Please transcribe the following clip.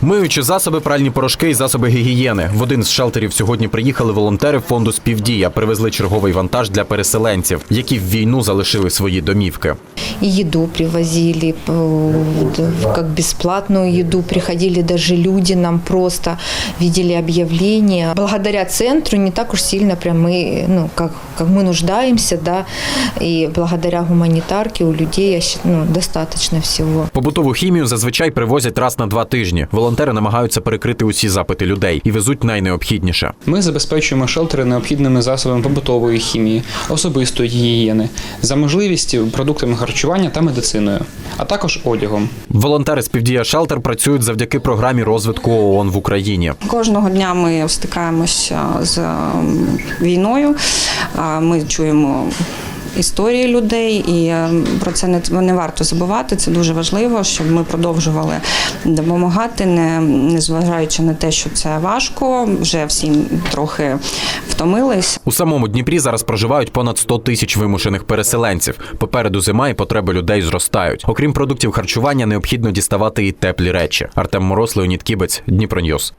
Миючі засоби, пральні порошки і засоби гігієни. В один з шелтерів сьогодні приїхали волонтери фонду Співдія. Привезли черговий вантаж для переселенців, які в війну залишили свої домівки. И еду привозили, э, да, как бесплатную еду. Приходили даже люди, нам просто видели объявления. Благодаря центру не так уж сильно прям мы, ну, как, как мы нуждаемся, да, и благодаря гуманитарке у людей я щ- ну, достаточно всего. Побутову хімію зазвичай привозять раз на два тижні. Волонтери намагаються перекрити усі запити людей і везуть найнеобхідніше. Ми забезпечуємо шелтери необхідними засобами побутової хімії, особистої гігієни, за можливістю продуктами харчування та медициною, а також одягом. Волонтери Співдія Шелтер працюють завдяки програмі розвитку ООН в Україні. Кожного дня ми стикаємося з ем, війною. Ми чуємо. Історії людей, і е, про це не, не варто забувати. Це дуже важливо, щоб ми продовжували допомагати, не, не зважаючи на те, що це важко. Вже всі трохи втомились. У самому Дніпрі зараз проживають понад 100 тисяч вимушених переселенців. Попереду зима і потреби людей зростають. Окрім продуктів харчування, необхідно діставати і теплі речі. Артем Мороз, Леонід Кібець, Дніпроньюз.